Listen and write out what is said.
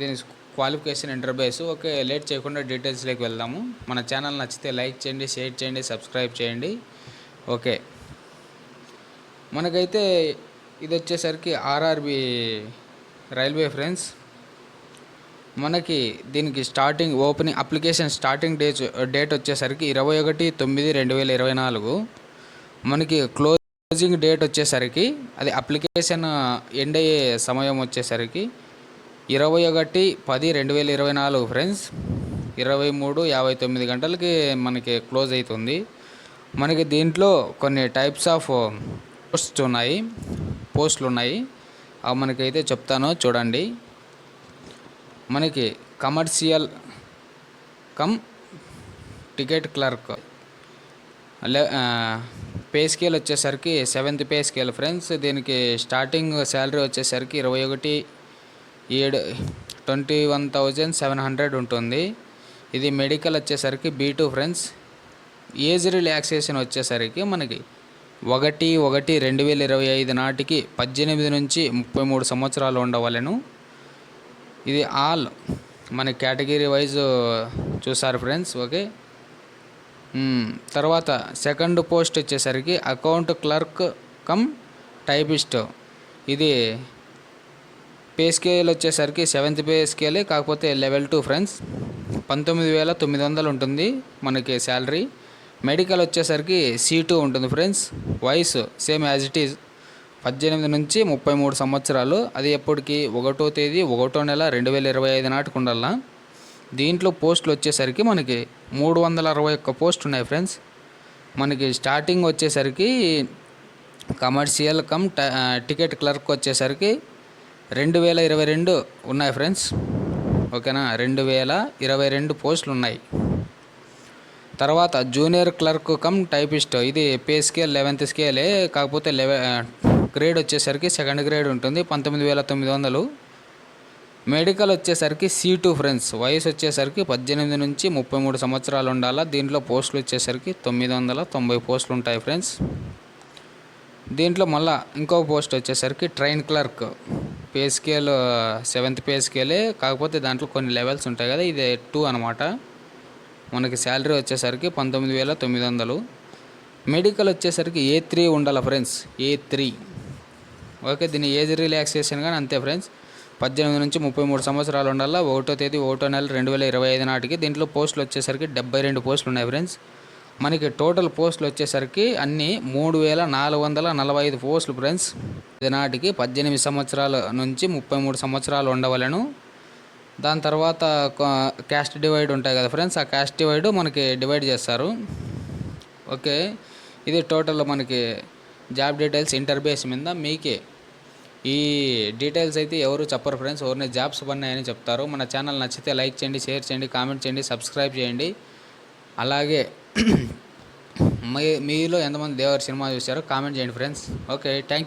దీని qualification ఇంటర్బేస్ okay late చేయకుండా డీటెయిల్స్లోకి వెళ్దాము. మన ఛానల్ నచ్చితే లైక్ చేయండి షేర్ చేయండి సబ్స్క్రైబ్ చేయండి. ఓకే. మనకైతే ఇది వచ్చేసరికి ఆర్ఆర్బి రైల్వే ఫ్రెండ్స్. మనకి దీనికి starting opening application starting date date వచ్చేసరికి ఇరవై ఒకటి తొమ్మిది రెండు వేల ఇరవై నాలుగు. మనకి క్లోజింగ్ డేట్ వచ్చేసరికి అది అప్లికేషన్ ఎండ్ అయ్యే సమయం వచ్చేసరికి ఇరవై ఒకటి పది రెండు వేల ఇరవై నాలుగు ఫ్రెండ్స్. ఇరవై మూడు యాభై తొమ్మిది గంటలకి మనకి క్లోజ్ అవుతుంది. మనకి దీంట్లో కొన్ని టైప్స్ ఆఫ్ పోస్ట్స్ ఉన్నాయి. పోస్టులు ఉన్నాయి. అవి మనకైతే చెప్తాను చూడండి. మనకి commercial cum ticket clerk. Pay scale వచ్చేసరికి సెవెంత్ పే స్కేల్ ఫ్రెండ్స్. దీనికి స్టార్టింగ్ శాలరీ వచ్చేసరికి ఇరవై ఒకటి ఏడు twenty one thousand seven hundred ఉంటుంది. ఇది మెడికల్ వచ్చేసరికి B two friends. Age relaxation వచ్చేసరికి మనకి ఒకటి ఒకటి రెండు వేల ఇరవై ఐదు నాటికి పద్దెనిమిది నుంచి ముప్పై మూడు సంవత్సరాలు ఉండవలను. ఇది ఆల్ మన కేటగిరీ వైజ్ చూసారు ఫ్రెండ్స్ ఓకే? తర్వాత సెకండ్ పోస్ట్ వచ్చేసరికి అకౌంట్ క్లర్క్ కమ్ టైపిస్ట్. ఇది పే స్కేల్ వచ్చేసరికి సెవెంత్ పే స్కేలే కాకపోతే లెవెల్ టూ ఫ్రెండ్స్. పంతొమ్మిది వేల తొమ్మిది వందలు ఉంటుంది మనకి శాలరీ. మెడికల్ వచ్చేసరికి సి టూ ఉంటుంది ఫ్రెండ్స్. వయసు సేమ్ యాజ్ ఇట్ ఈజ్. పద్దెనిమిది నుంచి ముప్పై మూడు సంవత్సరాలు. అది ఎప్పటికి? ఒకటో తేదీ ఒకటో నెల రెండు వేల ఇరవై ఐదు నాటికి ఉండాలా? దీంట్లో పోస్టులు వచ్చేసరికి మనకి మూడు వందల అరవై ఒక్క పోస్ట్ ఉన్నాయి ఫ్రెండ్స్. మనకి స్టార్టింగ్ వచ్చేసరికి కమర్షియల్ కమ్ ట- టికెట్ క్లర్క్ వచ్చేసరికి రెండు వేల ఇరవై రెండు ఉన్నాయి ఫ్రెండ్స్. ఓకేనా? రెండు వేల ఇరవై రెండు పోస్టులు ఉన్నాయి. తర్వాత జూనియర్ క్లర్క్ కమ్ టైపిస్ట్. ఇది పే స్కేల్ లెవెన్త్ స్కేలే. కాకపోతే లెవె గ్రేడ్ వచ్చేసరికి సెకండ్ గ్రేడ్ ఉంటుంది. పంతొమ్మిది వేల తొమ్మిది వందలు. మెడికల్ వచ్చేసరికి సి టూ ఫ్రెండ్స్. వయసు వచ్చేసరికి పద్దెనిమిది నుంచి ముప్పై మూడు సంవత్సరాలు ఉండాలా. దీంట్లో పోస్టులు వచ్చేసరికి తొమ్మిది వందల తొంభై పోస్టులు ఉంటాయి ఫ్రెండ్స్. దీంట్లో మళ్ళా ఇంకో పోస్ట్ వచ్చేసరికి train clerk. Pay scale seventh pay స్కేలే కాకపోతే దాంట్లో కొన్ని లెవెల్స్ ఉంటాయి కదా ఇది టూ అనమాట మనకి శాలరీ వచ్చేసరికి పంతొమ్మిది వేల తొమ్మిది వందలు. మెడికల్ వచ్చేసరికి ఏ త్రీ ఉండాలి ఫ్రెండ్స్ ఏ త్రీ ఓకే దీని ఏజ్ రిలాక్సేషన్ కానీ అంతే ఫ్రెండ్స్ పద్దెనిమిది నుంచి ముప్పై మూడు సంవత్సరాలు ఉండాలా ఒకటో తేదీ ఒకటో నెల రెండు వేల ఇరవై ఐదు నాటికి దీంట్లో పోస్టులు వచ్చేసరికి డెబ్బై రెండు పోస్టులు ఉన్నాయి ఫ్రెండ్స్ మనకి టోటల్ పోస్టులు వచ్చేసరికి అన్నీ మూడు వేల నాలుగు వందల నలభై ఐదు పోస్టులు ఫ్రెండ్స్ నాటికి పద్దెనిమిది సంవత్సరాల నుంచి ముప్పై మూడు సంవత్సరాలు ఉండవలను. దాని తర్వాత క్యాస్ట్ డివైడ్ ఉంటాయి కదా ఫ్రెండ్స్ ఆ క్యాస్ట్ డివైడ్ మనకి డివైడ్ చేస్తారు. ఓకే ఇది టోటల్ మనకి జాబ్ డీటెయిల్స్ ఇంటర్బేస్ మీద మీకే. ఈ డీటెయిల్స్ అయితే ఎవరు చెప్పరు ఫ్రెండ్స్ ఎవరిని జాబ్స్ పన్నాయని చెప్తారు. మన ఛానల్ నచ్చితే లైక్ చేయండి షేర్ చేయండి కామెంట్ చేయండి సబ్స్క్రైబ్ చేయండి. అలాగే మీ మీలో ఎంతమంది దేవర్ సినిమా చూశారో కామెంట్ చేయండి ఫ్రెండ్స్. Okay thank you